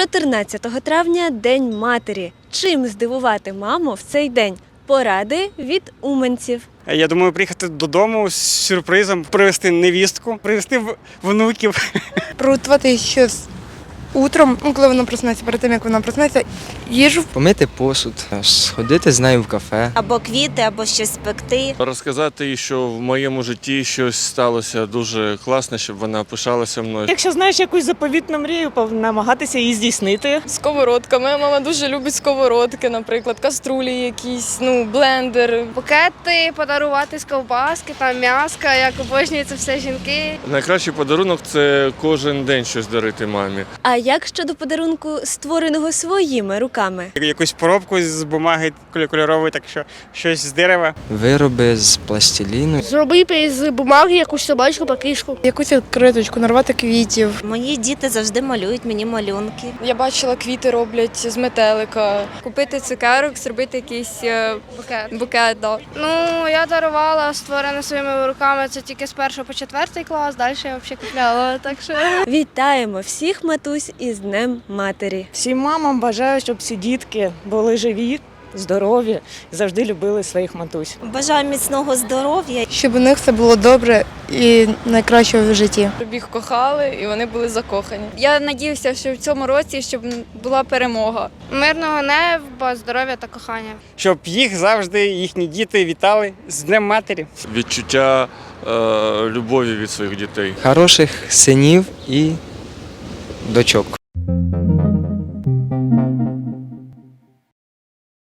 14 травня День матері. Чим здивувати маму в цей день? Поради від уменців. Я думаю, приїхати додому з сюрпризом, привезти невістку, привезти в- внуків. Прутвати щось утром, ну, коли вона проснеться, перед тим як вона проснеться, їжу Помити посуд, сходити з нею в кафе. або квіти, або щось спекти. Розказати їй, що в моєму житті щось сталося дуже класне, щоб вона пишалася мною. Якщо знаєш якусь заповітну мрію, намагатися її здійснити. Сковородка. Моя мама дуже любить сковородки, наприклад, каструлі якісь, ну, блендер. Букети подарувати з ковбаски, там м'яска, як обожнюють це все жінки. Найкращий подарунок це кожен день щось дарити мамі. А як щодо подарунку, створеного своїми руками? Якусь поробку з бумаги кольорової, так що щось з дерева. Вироби з пластиліну. Зробити з бумаги якусь собачку, пакишку. якусь відкриточку, нарвати квітів. Мої діти завжди малюють мені малюнки. Я бачила, квіти роблять з метелика. Купити цукерок, зробити якийсь е, Букет. букет. Да. Ну, я дарувала створене своїми руками. Це тільки з першого по четвертий клас, далі я взагалі купляла. Так що Вітаємо всіх матусь із Днем матері. Всім мамам бажаю, щоб всі дітки були живі, здорові, завжди любили своїх матусь. Бажаю міцного здоров'я. Щоб у них все було добре і найкраще в житті. Щоб їх кохали і вони були закохані. Я надіюся, що в цьому році щоб була перемога. мирного неба, здоров'я та кохання. Щоб їх завжди їхні діти вітали з Днем матері. Відчуття е, любові від своїх дітей. Хороших синів і дочок.